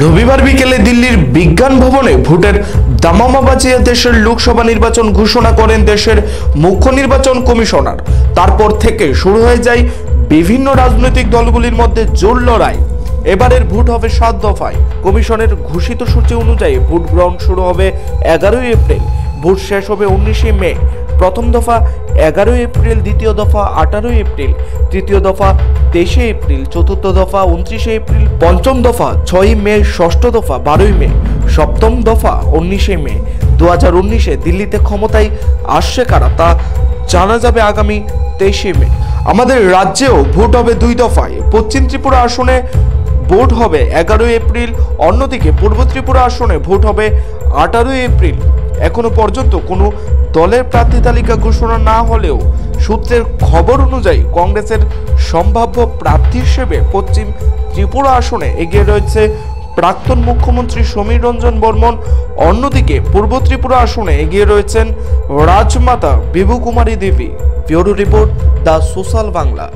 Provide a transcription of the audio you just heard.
রবিবার বিকেলে দিল্লির বিজ্ঞান ভবনে ভোটের দামামা বাজিয়ে দেশের লোকসভা নির্বাচন ঘোষণা করেন দেশের মুখ্য নির্বাচন কমিশনার। তারপর থেকে শুরু হয়ে যায় বিভিন্ন রাজনৈতিক দলগুলির মধ্যে জোর লড়াই। এবারের ভোট হবে সাত দফায়। কমিশনের ঘোষিত সূচি অনুযায়ী ভোট গ্রহণ শুরু হবে এগারোই এপ্রিল। ভোট শেষ হবে উনিশে মে। প্রথম দফা এগারোই এপ্রিল, দ্বিতীয় দফা আঠারোই এপ্রিল, তৃতীয় দফা তেইশে এপ্রিল, চতুর্থ দফা উনত্রিশে এপ্রিল, পঞ্চম দফা ছয়ই মে, ষষ্ঠ দফা বারোই মে, সপ্তম দফা উনিশে মে। দু হাজার উনিশে দিল্লিতে ক্ষমতায় আসছে কারা তা জানা যাবে আগামী তেইশে মে। আমাদের রাজ্যেও ভোট হবে দুই দফায়। পশ্চিম ত্রিপুরা আসনে ভোট হবে এগারোই এপ্রিল, অন্যদিকে পূর্ব ত্রিপুরা আসনে ভোট হবে আঠারোই এপ্রিল। এখনও পর্যন্ত কোনো দলের প্রার্থী তালিকা ঘোষণা না হলেও সূত্রের খবর অনুযায়ী কংগ্রেসের সম্ভাব্য প্রার্থী হিসেবে পশ্চিম ত্রিপুরা আসনে এগিয়ে রয়েছে প্রাক্তন মুখ্যমন্ত্রী সমীর রঞ্জন বর্মন। অন্যদিকে পূর্ব ত্রিপুরা আসনে এগিয়ে রয়েছেন Rajmata Bibhu Kumari Devi. Bureau report the social Bangla.